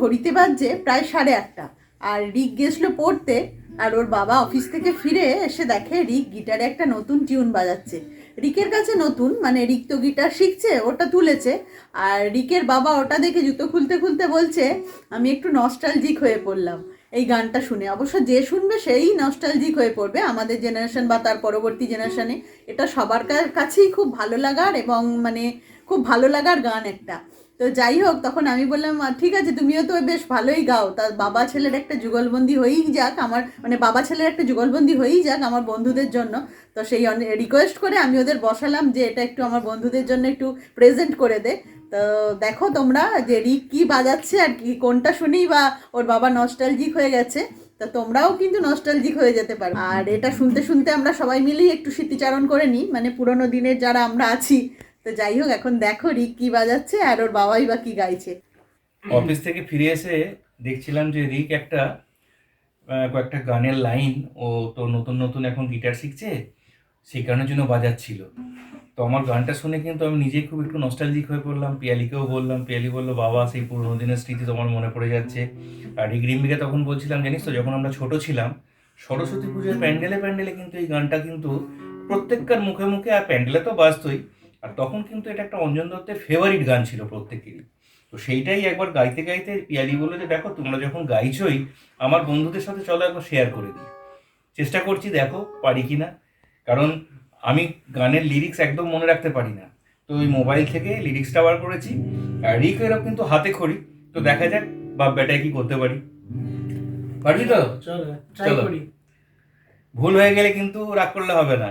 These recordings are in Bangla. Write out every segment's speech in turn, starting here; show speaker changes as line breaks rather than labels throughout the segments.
ঘড়িতে বাজছে প্রায় সাড়ে আটটা। আর রিক গেছিল পড়তে, আর ওর বাবা অফিস থেকে ফিরে এসে দেখে রিক গিটারে একটা নতুন টিউন বাজাচ্ছে। রিকের কাছে নতুন মানে রিক তো গিটার শিখছে, ওটা তুলেছে, আর রিকের বাবা ওটা দেখে জুতো খুলতে খুলতে বলছে, আমি একটু নস্টালজিক হয়ে পড়লাম। এই গানটা শুনে। অবশ্য যে শুনবে সেই নস্টালজিক হয়ে পড়বে। আমাদের জেনারেশন বা তার পরবর্তী জেনারেশনে এটা সবার কাছেই খুব ভালো লাগার এবং মানে খুব ভালো লাগার গান একটা। তো যাই হোক তখন আমি বললাম "আহ, ঠিক আছে তুমিও তো বেশ ভালোই গাও। তার বাবা ছেলের একটা যুগলবন্দি হয়েই যাক আমার মানে বাবা ছেলের একটা যুগলবন্দি হয়েই যাক আমার বন্ধুদের জন্য। তো সেই রিকোয়েস্ট করে আমি ওদের বসালাম যে এটা একটু আমার বন্ধুদের জন্য একটু প্রেজেন্ট করে দে। তো দেখো তোমরা যে রিক কী বাজাচ্ছে আর কি কোনটা শুনেই বা ওর বাবা নস্টালজিক হয়ে গেছে। তা তোমরাও কিন্তু নস্টালজিক হয়ে যেতে পারো। আর এটা শুনতে শুনতে আমরা সবাই মিলেই একটু স্মৃতিচারণ করে নিই মানে পুরোনো দিনের যারা আমরা আছি তো যাই হোক, এখন দেখো রিক কি বাজাচ্ছে আর ওর বাবাই বা কি গাইছে।
অফিস থেকে ফিরে এসে দেখছিলাম যে রিক একটা কয়েকটা গানের লাইন ও তো নতুন নতুন এখন গিটার শিখছে কারণের জন্য বাজাচ্ছিল। তো আমার গানটা শুনে কিন্তু আমি নিজেই খুব একটু নস্টালজিক হয়ে পড়লাম, পিয়ালিকেও বললাম, পিয়ালি বলল, বাবা, সেই পুরোনো দিনের স্মৃতি তোমার মনে পড়ে যাচ্ছে। আর রিক রিম্বিকে তখন বলছিলাম, জানিস তো, যখন আমরা ছোট ছিলাম, সরস্বতী পুজোর প্যান্ডেলে প্যান্ডেলে কিন্তু এই গানটা কিন্তু প্রত্যেককার মুখে মুখে, আর প্যান্ডেলে তো বাজতোই আর তখন কিন্তু এটা একটা অঞ্জন দত্তের ফেভারিট গান ছিল প্রত্যেকেরই। তো সেইটাই একবার গাইতে গাইতে পিয়ালি বলল যে দেখো তোমরা যখন গাইছই আমার বন্ধুদের সাথে চলো একবার শেয়ার করে দিই। চেষ্টা করছি দেখো পারি কি না কারণ আমি গানের লিরিক্স একদম মনে রাখতে পারি না। তো ওই মোবাইল থেকে লিরিক্সটা বার করেছি। আর রিক এরকম কিন্তু হাতে খড়ি। তো দেখা যাক বাপ বেটায় কি করতে পারি। পারবি তো?
চলো
ভুল হয়ে গেলে কিন্তু রাগ করলে হবে না।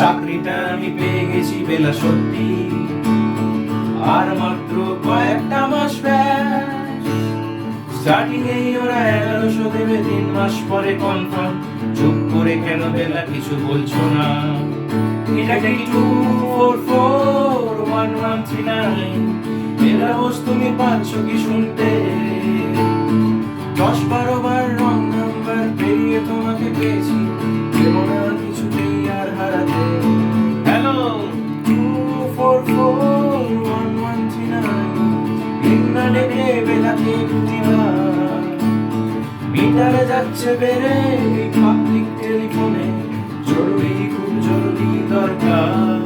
চাকরিটা আমি পেয়ে গেছি বেলা সত্যি। আর মাত্র কয়েকটা মাস স্টার্টিং এই ওরা এগারোশো দেবে, তিন মাস পরে কনফার্ম চুপ করে কেন বেলা, কিছু বলছো না। বেলা তুমি কি শুনতে? দশ বারো বার রং নাম্বার পেরিয়ে তোমাকে পেয়েছি। যাচ্ছে বেড়ে পাবলিক টেলিফোনে জরুরি খুব জরুরি দরকার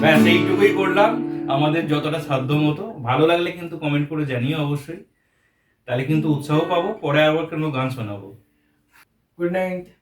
ব্যাস এইটুকুই করলাম। আমাদের যতটা সাধ্য মতো। ভালো লাগলে কিন্তু কমেন্ট করে জানিও অবশ্যই। তাহলে কিন্তু উৎসাহ পাবো। পরে আবার কোনো গান শোনাবো।
Good night